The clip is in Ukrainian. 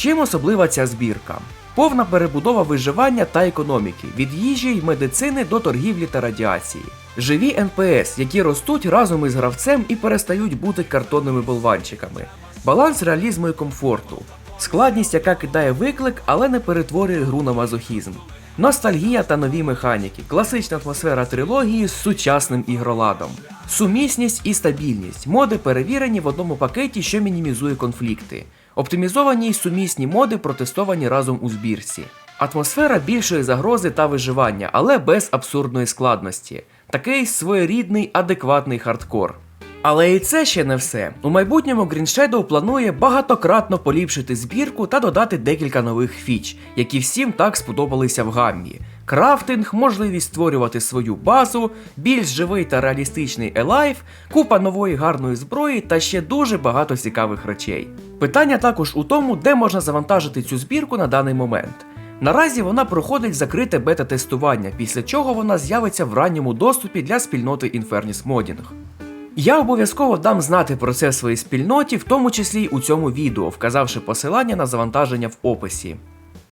Чим особлива ця збірка? Повна перебудова виживання та економіки від їжі й медицини до торгівлі та радіації. Живі НПС, які ростуть разом із гравцем і перестають бути картонними болванчиками. Баланс реалізму і комфорту. Складність, яка кидає виклик, але не перетворює гру на мазохізм. Ностальгія та нові механіки, класична атмосфера трилогії з сучасним ігроладом. Сумісність і стабільність. Моди перевірені в одному пакеті, що мінімізує конфлікти. Оптимізовані й сумісні моди протестовані разом у збірці. Атмосфера більшої загрози та виживання, але без абсурдної складності. Такий своєрідний, адекватний хардкор. Але і це ще не все. У майбутньому Green Shadow планує багатократно поліпшити збірку та додати декілька нових фіч, які всім так сподобалися в гаммі. Крафтинг, можливість створювати свою базу, більш живий та реалістичний елайф, купа нової гарної зброї та ще дуже багато цікавих речей. Питання також у тому, де можна завантажити цю збірку на даний момент. Наразі вона проходить закрите бета-тестування, після чого вона з'явиться в ранньому доступі для спільноти Infernis Modding. Я обов'язково дам знати про це своїй спільноті, в тому числі й у цьому відео, вказавши посилання на завантаження в описі.